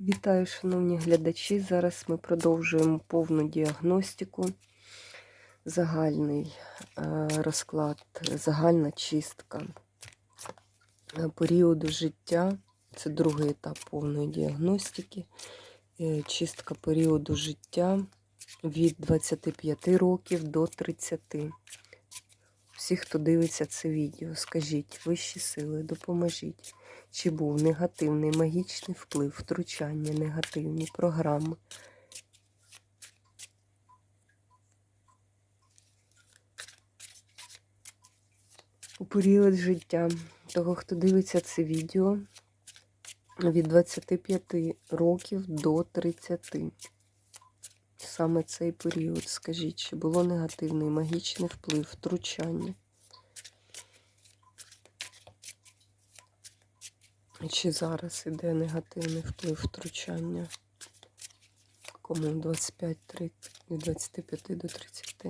Вітаю, шановні глядачі. Зараз ми продовжуємо повну діагностику, загальний е, розклад, загальна чистка е, періоду життя. Це другий етап повної діагностики. Е, Чистка періоду життя від 25 років до 30. Всі, хто дивиться це відео, скажіть, вищі сили, допоможіть. Чи був негативний магічний вплив, втручання, негативні програми? У період життя того, хто дивиться це відео від 25 років до 30. Саме цей період, скажіть, чи було негативний магічний вплив, втручання? Чи зараз іде негативний вплив втручання? Кому 25, 30, від 25 до 30?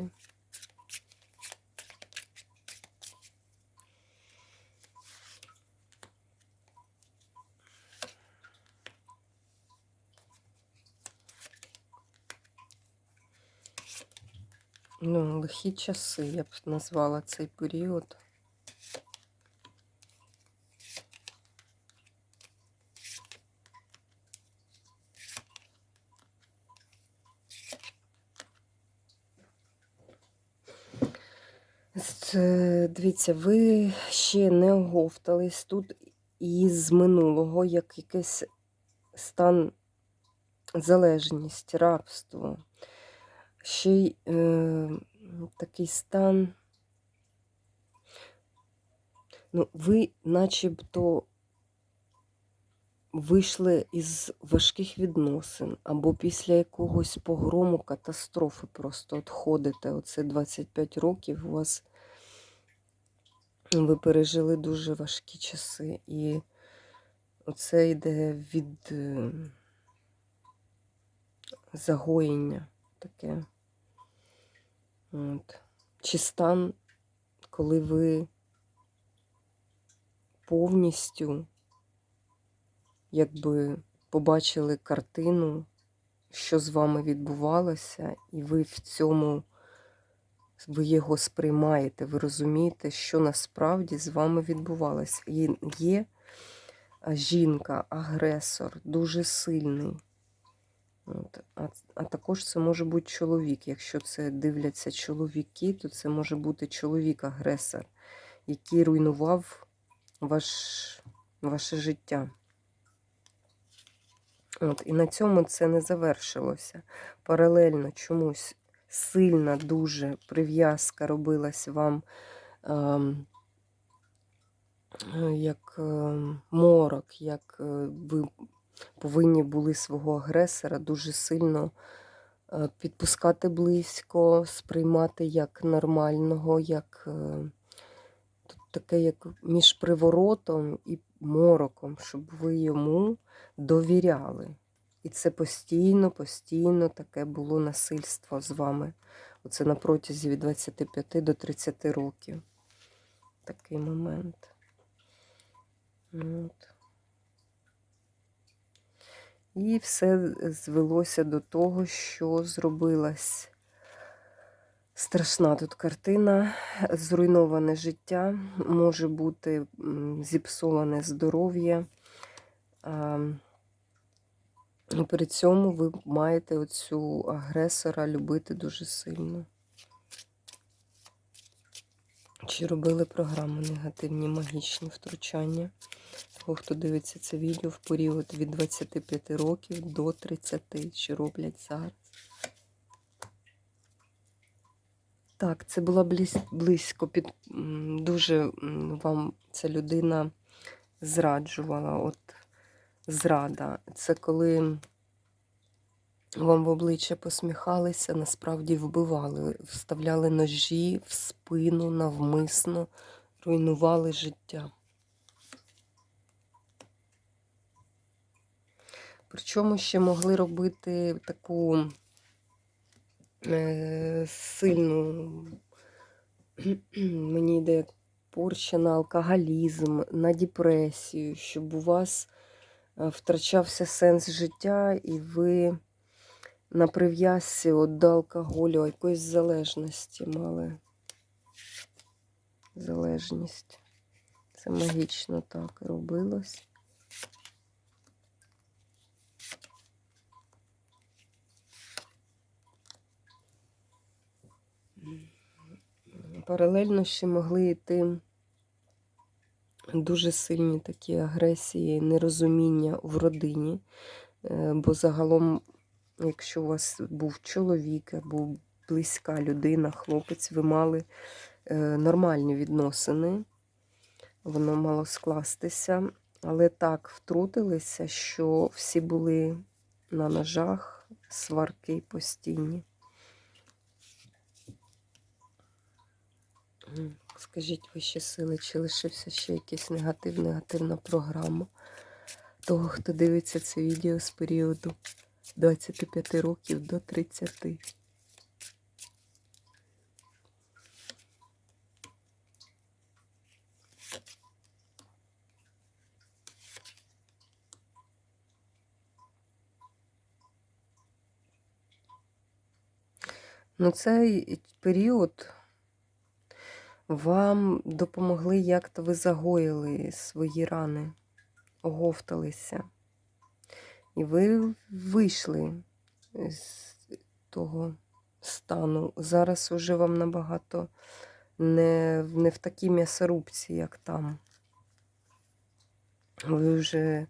Ну, лихі часи, я б назвала цей період. Дивіться, ви ще не оговтались тут із минулого, як якийсь стан залежність, рабство. Ще й е, такий стан. Ну, ви начебто вийшли із важких відносин, або після якогось погрому, катастрофи просто от ходите. Оце 25 років у вас ви пережили дуже важкі часи. І оце йде від е, загоєння таке. От. Чи стан, коли ви повністю якби побачили картину, що з вами відбувалося, і ви в цьому ви його сприймаєте, ви розумієте, що насправді з вами відбувалося. І є жінка, агресор, дуже сильний. От. А, а також це може бути чоловік. Якщо це дивляться чоловіки, то це може бути чоловік-агресор, який руйнував ваш, ваше життя. От, І на цьому це не завершилося. Паралельно чомусь сильна дуже прив'язка робилась вам ем, як ем, морок, як е, ви повинні були свого агресора дуже сильно е, підпускати близько, сприймати як нормального, як е, тут таке, як між приворотом і мороком, щоб ви йому довіряли. І це постійно, постійно таке було насильство з вами. Оце на протязі від 25 до 30 років. Такий момент. От. І все звелося до того, що зробилась страшна тут картина. Зруйноване життя, може бути зіпсоване здоров'я. При цьому ви маєте оцю агресора любити дуже сильно. Чи робили програму негативні магічні втручання? Того, хто дивиться це відео в період від 25 років до 30, чи роблять зараз. Так, це була близько під дуже вам ця людина зраджувала. От зрада. Це коли вам в обличчя посміхалися, насправді вбивали, вставляли ножі в спину навмисно, руйнували життя. Причому ще могли робити таку е, сильну, мені йде порча на алкоголізм, на депресію, щоб у вас е, втрачався сенс життя, і ви на прив'язці до алкоголю, якоїсь залежності мали. Залежність. Це магічно так робилось. Паралельно ще могли йти дуже сильні такі агресії, нерозуміння в родині. Е, Бо загалом, якщо у вас був чоловік або близька людина, хлопець, ви мали е, нормальні відносини, воно мало скластися, але так втрутилися, що всі були на ножах, сварки постійні. М, Скажіть вищі сили, чи лишився ще якийсь негатив, негативна програма того, хто дивиться це відео з періоду 25 років до 30. Ну, цей період вам допомогли, як-то ви загоїли свої рани, оговталися. І ви вийшли з того стану. Зараз уже вам набагато не, не в такій м'ясорубці, як там. Ви вже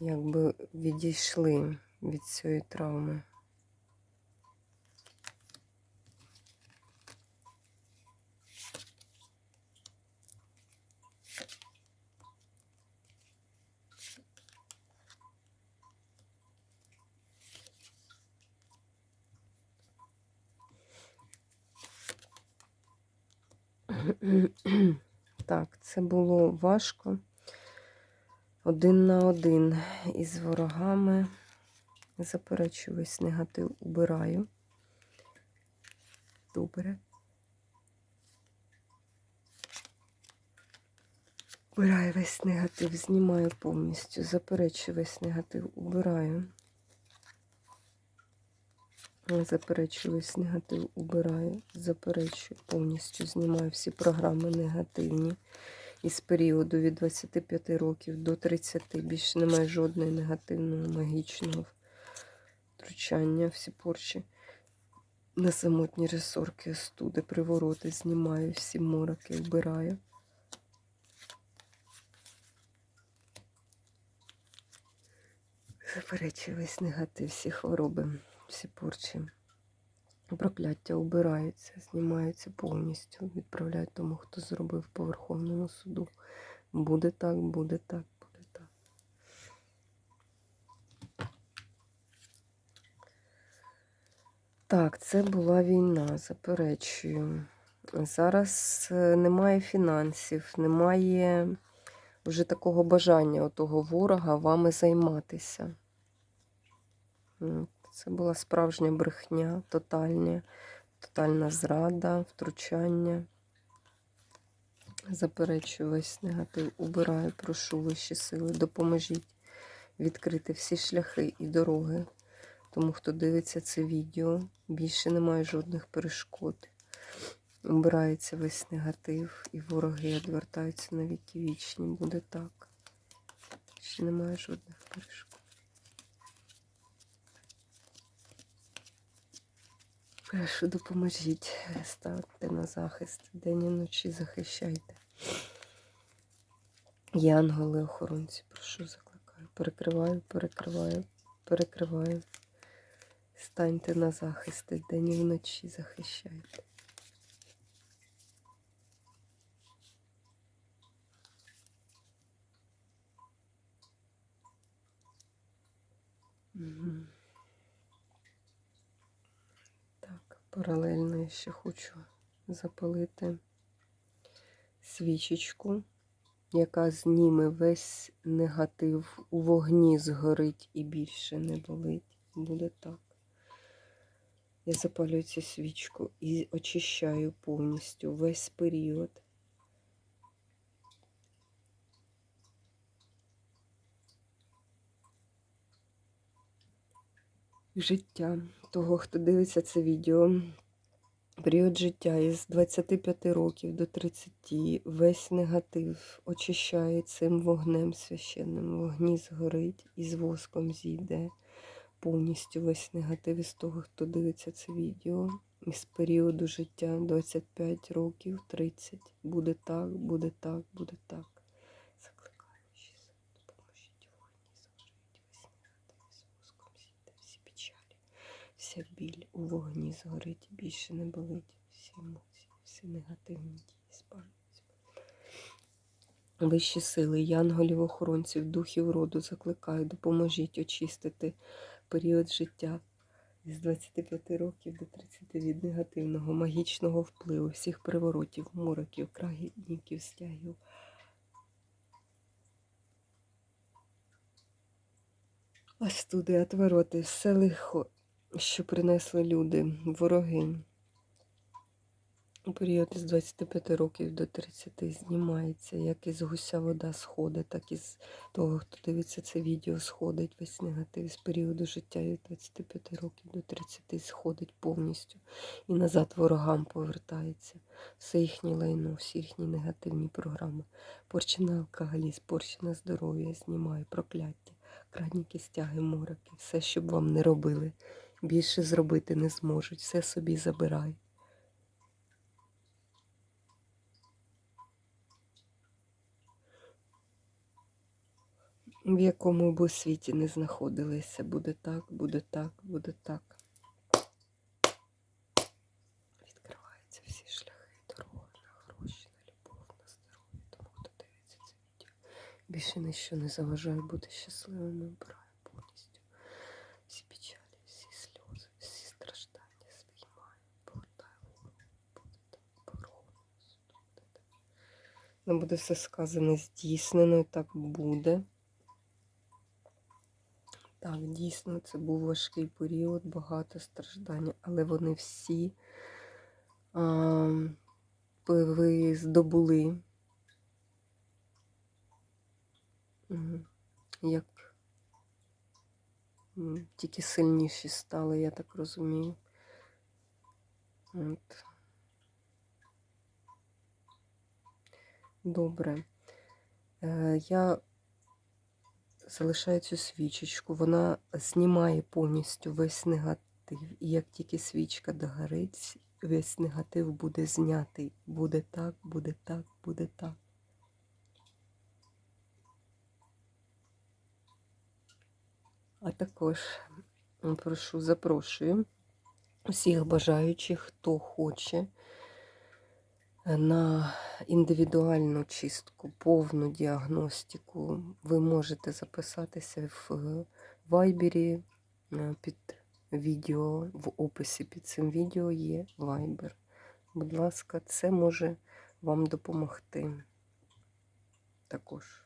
якби відійшли від цієї травми. Так, це було важко. Один на один із ворогами. Заперечую весь негатив, убираю. Добре. Убираю весь негатив, знімаю повністю. Заперечую весь негатив, убираю. Заперечую весь негатив, убираю, заперечую, повністю знімаю всі програми негативні. Із періоду від 25 років до 30 більше немає жодного негативного, магічного втручання, всі порчі. На самотні ресорки, остуди, привороти знімаю, всі мороки вбираю. Заперечую весь негатив, всі хвороби всі порчі. Прокляття убираються, знімаються повністю, відправляють тому, хто зробив по Верховному суду. Буде так, буде так, буде так. Так, це була війна, заперечую. Зараз е, немає фінансів, немає вже такого бажання того ворога вами займатися. Це була справжня брехня, тотальня, тотальна зрада, втручання. Заперечую весь негатив, убираю, прошу вищі сили, допоможіть відкрити всі шляхи і дороги. Тому, хто дивиться це відео, більше немає жодних перешкод. Убирається весь негатив, і вороги відвертаються на віки вічні. Буде так. Ще немає жодних перешкод. Прошу, допоможіть, ставте на захист. День і вночі захищайте. Янголи, охоронці, прошу, закликаю. Перекриваю, перекриваю, перекриваю. Станьте на захист, день і вночі захищайте. Угу. Паралельно я ще хочу запалити свічечку, яка зніме весь негатив у вогні згорить і більше не болить. Буде так. Я запалюю цю свічку і очищаю повністю весь період. Життя того, хто дивиться це відео. Період життя із 25 років до 30 весь негатив очищає цим вогнем священним. Вогні згорить і з воском зійде повністю весь негатив із того, хто дивиться це відео. Із періоду життя 25 років, 30. Буде так, буде так, буде так. Закликаю ще допоможіть вогні згорить весь негатив з воском зійде всі печалі. Вся біль у вогні згорить, більше не болить. Всі емоції, всі негативні дії спалюються. Вищі сили, янголів, охоронців, духів роду закликаю, допоможіть очистити період життя з 25 років до 30 від негативного, магічного впливу, всіх приворотів, мороків, крагідників, стягів. Астуди, отвороти, все лихо, що принесли люди, вороги. У період із 25 років до 30 знімається, як із гуся вода сходить, так і з того, хто дивиться це відео, сходить весь негатив з періоду життя від 25 років до 30 сходить повністю і назад ворогам повертається. Все їхнє лайно, всі їхні негативні програми. Порчена алкоголізм, порчена здоров'я, знімає прокляття, крадніки, стяги, мороки, все, щоб вам не робили. Більше зробити не зможуть, все собі забирай. в якому б світі не знаходилися. Буде так, буде так, буде так. Відкриваються всі шляхи, дорога на гроші, на любов, здоров'я. Тому хто дивиться це відео. Більше ніщо не заважає бути щасливим. Обираю повністю всі печалі, всі сльози, всі страждання знімаю, повертаю вгору, буде так, по-ровному, буде так. Нам буде все сказане здійснено, і так буде. Так, дійсно, це був важкий період, багато страждань, але вони всі а, ви здобули. Як тільки сильніші стали, я так розумію. От. Добре. Е, я залишаю цю свічечку, вона знімає повністю весь негатив. І як тільки свічка догорить, весь негатив буде знятий. Буде так, буде так, буде так. А також прошу, запрошую всіх бажаючих, хто хоче на індивідуальну чистку, повну діагностику ви можете записатися в вайбері е, під відео, в описі під цим відео є вайбер. Будь ласка, це може вам допомогти також.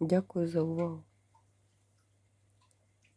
Дякую за увагу.